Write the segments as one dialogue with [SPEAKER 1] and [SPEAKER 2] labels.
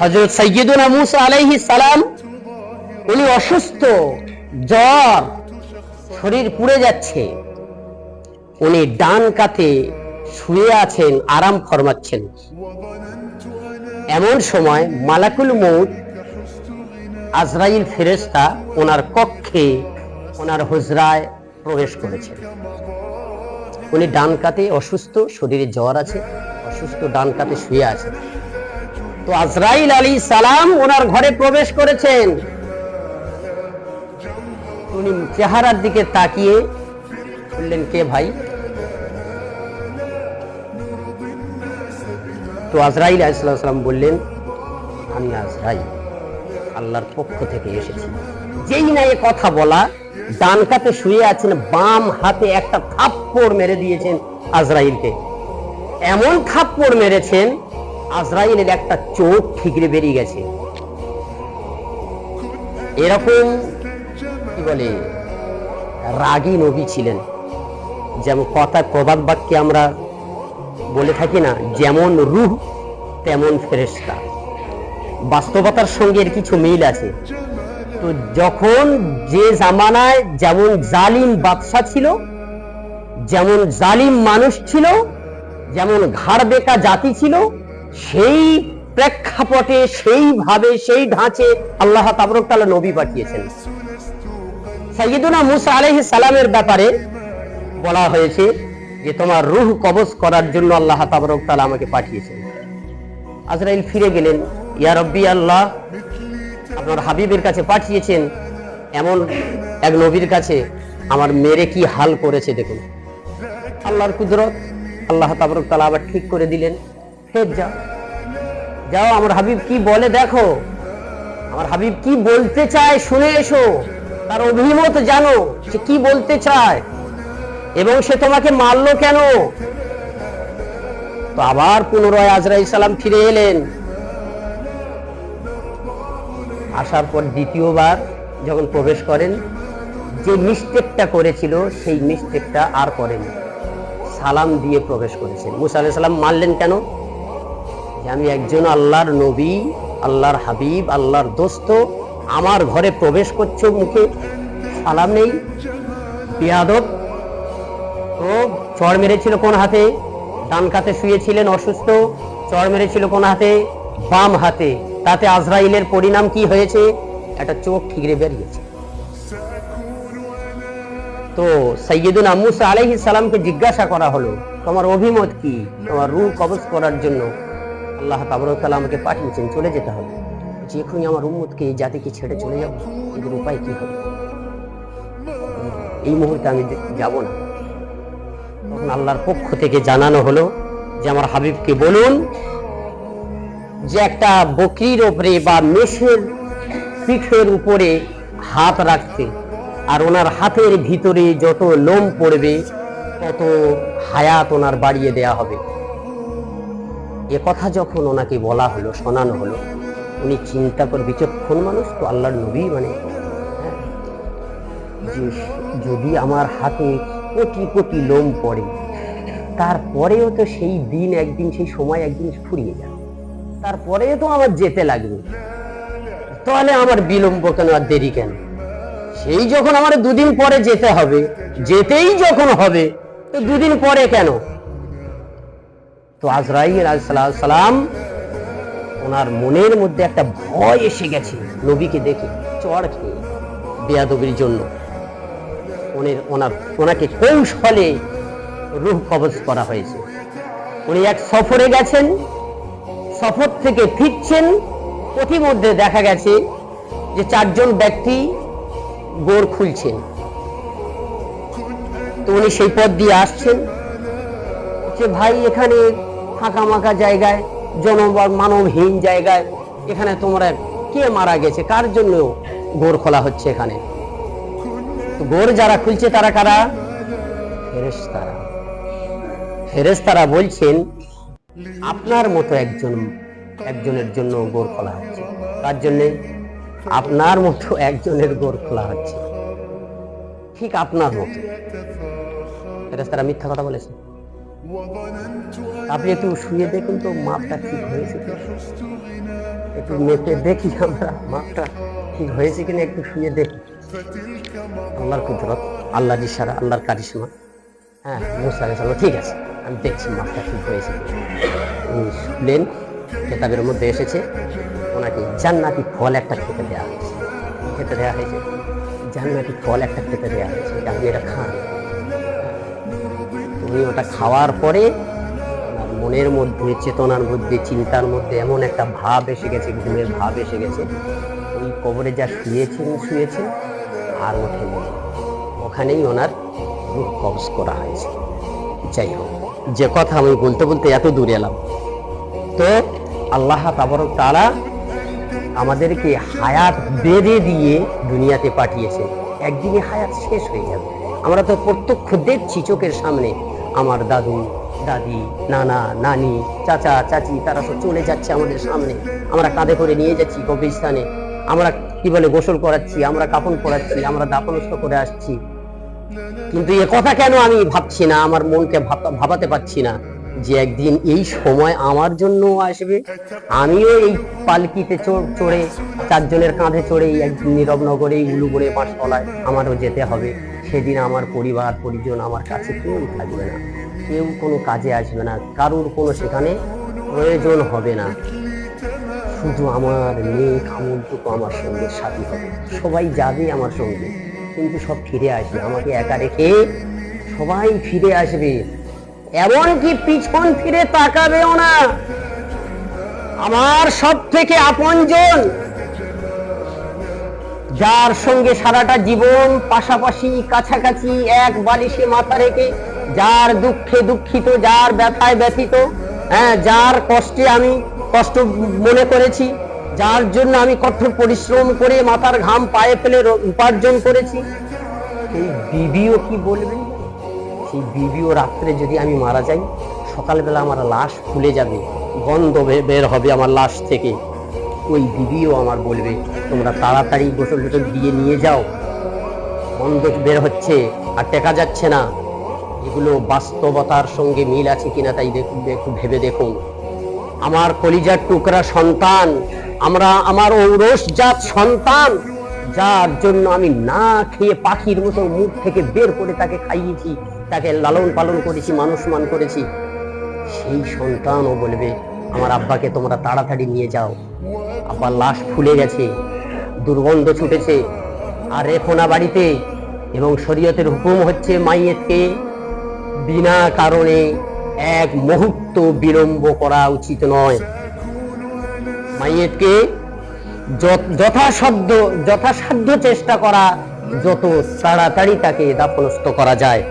[SPEAKER 1] হজরত সৈয়দুনা মুসা আলাইহি সালাম, উনি অসুস্থ, জ্বর, শরীর পুড়ে যাচ্ছে। উনি ডান কাতে শুয়ে আছেন, আরাম ফরমাচ্ছেন। এমন সময় মালাকুল মৌত আজরাইল ফেরেস্তা ওনার কক্ষে ওনার হুজরায় প্রবেশ করেছেন উনি ডান কাতে অসুস্থ, শরীরে জ্বর আছে, অসুস্থ ডান কাতে শুয়ে আছে। তো আজরাইল আলী সালাম ওনার ঘরে প্রবেশ করেছেন। উনি চেহারার দিকে তাকিয়ে বললেন, কে ভাই? তো আজরাইল আলাইসাল্লাম বললেন, আমি আজরাইল, আল্লাহর পক্ষ থেকে এসেছি। যেই না এ কথা বলা, ডান কাতে শুয়ে আছেন, বাম হাতে একটা থাপ্পড় মেরে দিয়েছেন আজরাইলকে। এমন থাপ্পড় মেরেছেন আজরাইলের একটা চোখ ঠিকরে বেরিয়ে গেছে। এরকম, কি বলে, রাগী নবী ছিলেন। যেমন কথা প্রবাদ বাক্যে আমরা বলে থাকি না, যেমন রুহ, তেমন ফেরেশতা। বাস্তবতার সঙ্গে এর কিছু মিল আছে। তো যখন যে জামানায় যেমন জালিম বাদশা ছিল, যেমন জালিম মানুষ ছিল, যেমন ঘাড় বেকা জাতি ছিল সেই প্রেক্ষাপটে সেইভাবে সেই ঢাঁচে আল্লাহ তাবরক তাআলা নবী পাঠিয়েছেন। মুসা সালামের ব্যাপারে বলা হয়েছে যে, তোমার রূহ করার জন্য আল্লাহ আমাকে পাঠিয়েছেন। আজরাইল ফিরে গেলেন, ইয়া আল্লাহ, আপনার হাবিবের কাছে পাঠিয়েছেন এমন এক নবীর কাছে, আমার মেরে কি হাল করেছে দেখুন। আল্লাহর কুদরত, আল্লাহ তাবরক তাআলা আবার ঠিক করে দিলেন। ফের যাও। যাও, আমার হাবিব কি বলে দেখো। আমার হাবিব কি বলতে চায় শুনে এসো। তার অভিমত জানো, সে কি বলতে চায়। এবং সে তোমাকে মারলো কেন? তো আবার পুনরায় আজরাইল সালাম ফিরে এলেন। আসার পর দ্বিতীয়বার যখন প্রবেশ করেন, যে মিস্টেকটা করেছিল, সেই মিস্টেকটা আর করেনি সালাম দিয়ে প্রবেশ করেছেন। মুসা আলাইহিস সালাম মারলেন কেন? আমি একজন আল্লাহর নবী, আল্লাহর হাবিব, আল্লাহর দোস্ত, আমার ঘরে প্রবেশ করছ মুখে সালাম নেই, বিয়াদব। তো চড় মেরেছিল কোন হাতে? ডান কাতে শুয়েছিলেন অসুস্থ চড় মেরেছিল কোন হাতে? বাম হাতে। তাতে আজরাইলের পরিণাম কি হয়েছে? একটা চোখ ঠিকরে বেরিয়েছে। তো সৈয়দুনা মুসা আলাইহিস সালামকে জিজ্ঞাসা করা হলো, তোমার অভিমত কি? তোমার রূহ কবজ করার জন্য আল্লাহ তাবরকাল আমাকে পাঠিয়েছেন, চলে যেতে হবে। যে আমার উম্মতকে এই জাতিকে ছেড়ে চলে যাব, এদের উপায় কি হবে? এই মুহূর্তে আমি যাব না। তখন আল্লাহর পক্ষ থেকে জানানো হলো যে আমার হাবিবকে বলুন যে একটা বকরির ওপরে বা মেষের পিঠের উপরে হাত রাখতে আর ওনার হাতের ভিতরে যত লোম পড়বে, তত হায়াত ওনার বাড়িয়ে দেয়া হবে। এ কথা যখন ওনাকে বলা হলো শোনানো হলো উনি চিন্তা করে বিচক্ষণ মানুষ তো আল্লাহর নবী মানে। হ্যাঁ, যে যদি আমার হাতে কোটি কোটি লোম পড়ে তারপরেও তো সেই দিন একদিন সেই সময় একদিন ফুরিয়ে যাবে। তারপরেও তো আমার যেতে লাগবে। তাহলে আমার বিলম্ব কেন আর দেরি কেন? সেই যখন আমার দুদিন পরে যেতে হবে যেতেই যখন হবে তো দুদিন পরে কেন? তো আজরাইল সালাম ওনার মনের মধ্যে একটা ভয় এসে গেছে নবীকে দেখে চড় খেয়ে বেয়াদবির জন্য। ওনের ওনার, ওনাকে কৌশলে রূহ কবজ করা হয়েছে। উনি এক সফরে গেছেন, সফর থেকে ফিরছেন, পথিমধ্যে দেখা গেছে যে চারজন ব্যক্তি গোর খুলছেন। তো উনি সেই পথ দিয়ে আসছেন। যে ভাই, এখানে ফাঁকা জায়গায়, জনবল মানবহীন জায়গায়, এখানে তোমরা কে মারা গেছে? কার জন্য গোর খোলা হচ্ছে এখানে? গোর যারা খুলছে তারা কারা? ফেরেশতারা। ফেরেশতারা বলছেন, আপনার মতো একজন, একজনের জন্য গোর খোলা হচ্ছে। তার জন্যে? আপনার মতো একজনের গোর খোলা হচ্ছে। ঠিক আপনার মতো। ফেরেশতারা মিথ্যা কথা বলেছে। আপনি একটু শুয়ে দেখুন তো মাপটা ঠিক হয়েছে? একটু মেপে দেখি আমরা মাপটা ঠিক হয়েছে কিনা, একটু শুয়ে দেখি। আল্লাহর কুদরত আল্লাহর ইশারা আল্লাহর কারিশমা। হ্যাঁ মুসা আলাইহিস ঠিক আছে, আমি দেখছি মাপটা ঠিক হয়েছে উনি শুনলেন, কেতাবের মধ্যে এসেছে, ওনাকে জান্নাতি ফল একটা খেতে দেওয়া হয়েছে। খেতে দেওয়া হয়েছে, জান্নাতি ফল একটা খেতে দেওয়া হয়েছে। আপনি এটা খান। উনি ওটা খাওয়ার পরে মনের মধ্যে চেতনার মধ্যে, চিন্তার মধ্যে এমন একটা ভাব এসে গেছে, ঘুমের ভাব এসে গেছে। ওই কবরে যা শুয়েছেন শুয়েছেন আর ওঠেনি। ওখানেই ওনার রূহ কবজ করা হয়েছে। যাই হোক, যে কথা আমি বলতে বলতে এত দূরে এলাম। তো আল্লাহ তাবরক তারা আমাদেরকে হায়াত বেঁধে দিয়ে দুনিয়াতে পাঠিয়েছে। একদিনে হায়াত শেষ হয়ে যাবে। আমরা তো প্রত্যক্ষ দেখছি চোখের সামনে। আমার দাদু, দাদি, নানা, নানি, চাচা, চাচি, তারা সব চলে যাচ্ছে আমাদের সামনে। আমরা কাঁধে করে নিয়ে যাচ্ছি কবরস্থানে। আমরা কি বলে, গোসল করাচ্ছি, আমরা কাপড় পরাচ্ছি, আমরা দাপনস্থ করে আসছি। কিন্তু এ কথা কেন আমি ভাবছি না, আমার মনকে ভাবাতে পারছি না যে একদিন এই সময় আমার জন্য আসবে। আমিও এই পালকিতে চড়- চারজনের কাঁধে চড়ে একদিন নীরব নগরে এই উলুবরে পাঁচতলায় আমারও যেতে হবে। সেদিন আমার পরিবার, পরিজন আমার কাছে কেউ থাকবে না। কেউ কোনো কাজে আসবে না। কারুর কোনো সেখানে প্রয়োজন হবে না। শুধু আমার মেয়ে খামুনটুকু আমার সঙ্গে সাথী হবে। সবাই যাবে আমার সঙ্গে, কিন্তু সব ফিরে আসবে। আমাকে একা রেখে সবাই ফিরে আসবে। এমনকি পিছন ফিরে তাকাবেও না। আমার সব থেকে আপনজন যার সঙ্গে সারাটা জীবন পাশাপাশি কাছাকাছি এক বালিশে মাথা রেখে, যার দুঃখে দুঃখিত, যার ব্যথায় ব্যথিত হ্যাঁ যার কষ্টে আমি কষ্ট মনে করেছি, যার জন্য আমি কঠোর পরিশ্রম করে মাথার ঘাম পায়ে ফেলে উপার্জন করেছি। সেই বিবিও কি বলবেন সেই বিবিও রাত্রে যদি আমি মারা যাই, সকালবেলা আমার লাশ ফুলে যাবে, গন্ধ বের হবে আমার লাশ থেকে। ওই দিদিও আমার বলবে, তোমরা তাড়াতাড়ি গোসল টোসল দিয়ে নিয়ে যাও। গন্ধ বের হচ্ছে আর টেকা যাচ্ছে না। এগুলো বাস্তবতার সঙ্গে মিল আছে কিনা তাই একটু ভেবে দেখুন। আমার কলিজার টুকরা সন্তান, আমরা আমার ঔরসজাত সন্তান, যার জন্য আমি না খেয়ে পাখির মতো মুখ থেকে বের করে তাকে খাইয়েছি, তাকে লালন পালন করেছি, মানুষ মান করেছি। সেই সন্তানও বলবে, আমার আব্বাকে তোমরা তাড়াতাড়ি নিয়ে যাও। আব্বার লাশ ফুলে গেছে, দুর্গন্ধ ছুটেছে। আর রেখো বাড়িতে, এবং শরীয়তের হুকুম হচ্ছে মাইয়েতকে বিনা কারণে এক মুহূর্ত বিলম্ব করা উচিত নয়। মাইয়েতকে যথাসাধ্য যথাসাধ্য চেষ্টা করা, যত তাড়াতাড়ি তাকে দাফনস্থ করা যায়।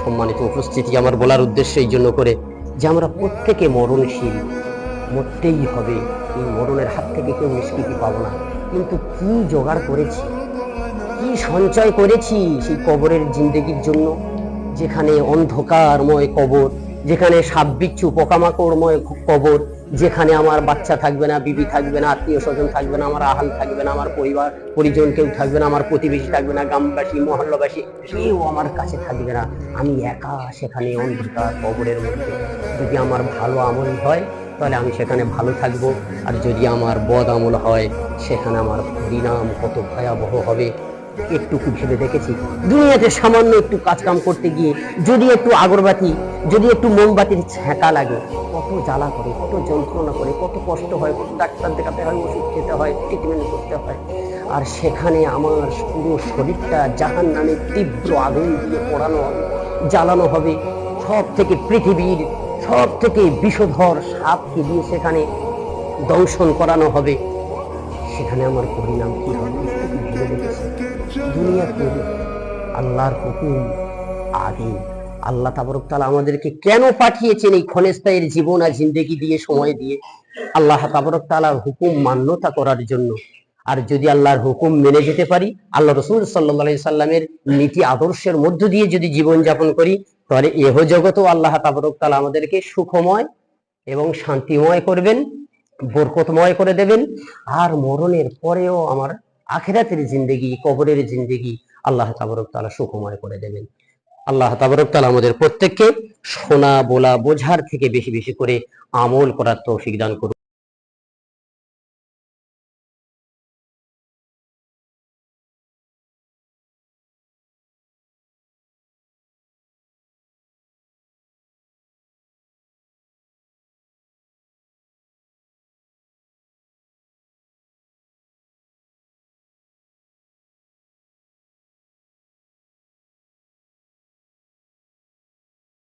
[SPEAKER 1] সম্মানিত উপস্থিতি আমার বলার উদ্দেশ্য এই জন্য করে যে আমরা প্রত্যেকে মরণশীল, মরতেই হবে। এই মরণের হাত থেকে কেউ নিষ্কৃতি পাবো না। কিন্তু কি জোগাড় করেছি? কি সঞ্চয় করেছি সেই কবরের জিন্দগির জন্য? যেখানে অন্ধকারময় কবর, যেখানে সাপ বিচ্ছু পোকামাকড়ময় কবর, যেখানে আমার বাচ্চা থাকবে না, বিবি থাকবে না, আত্মীয় স্বজন থাকবে না, আমার আহাল থাকবে না, আমার পরিবার, পরিজন কেউ থাকবে না, আমার প্রতিবেশী থাকবে না, গ্রামবাসী, মহল্লাবাসী, কেউ আমার কাছে থাকবে না। আমি একা সেখানে অন্ধকার কবরের মধ্যে। যদি আমার ভালো আমল হয় তাহলে আমি সেখানে ভালো থাকব। আর যদি আমার বদ আমল হয়, সেখানে আমার পরিণাম কত ভয়াবহ হবে। একটুকু ভেবে দেখেছি। দুনিয়াতে সামান্য একটু কাজ কাম করতে গিয়ে যদি একটু আগরবাতি, যদি একটু মোমবাতির ছ্যাঁকা লাগে, কত জ্বালা করে, কত যন্ত্রণা করে, কত কষ্ট হয়, কত ডাক্তার দেখাতে হয়, ওষুধ খেতে হয় ট্রিটমেন্ট করতে হয়। আর সেখানে আমার পুরো শরীরটা জাহান নামে তীব্র আগুন দিয়ে পোড়ানো হবে, জ্বালানো হবে। সব থেকে পৃথিবীর সব থেকে বিষধর সাপকে দিয়ে সেখানে দংশন করানো হবে? সেখানে আমার পরিণাম কি হবে? আল্লাহর হুকুম আগে আল্লাহ তাবরক তাআলা আমাদেরকে কেন পাঠিয়েছেন এই ক্ষণস্থায়ের জীবন আর জিন্দেগি দিয়ে, সময় দিয়ে? আল্লাহ তাবরক তাআলার হুকুম মান্যতা করার জন্য। আর যদি আল্লাহর হুকুম মেনে যেতে পারি, আল্লাহ রসুল সাল্লাহ সাল্লামের নীতি আদর্শের মধ্য দিয়ে যদি জীবন যাপন করি তাহলে এহ জগতও আল্লাহ তাবরক তাআলা আমাদেরকে সুখময় এবং শান্তিময় করবেন, বরকতময় করে দেবেন, আর মরণের পরেও আমার আখেরাতের জিন্দেগি, কবরের জিন্দেগি আল্লাহ তাবরক তাআলা সুখময় করে দেবেন। আল্লাহ তাবরক তাআলা আমাদের প্রত্যেককে শোনা, বলা, বোঝার থেকে বেশি বেশি করে আমল করার তৌফিক দান করুন।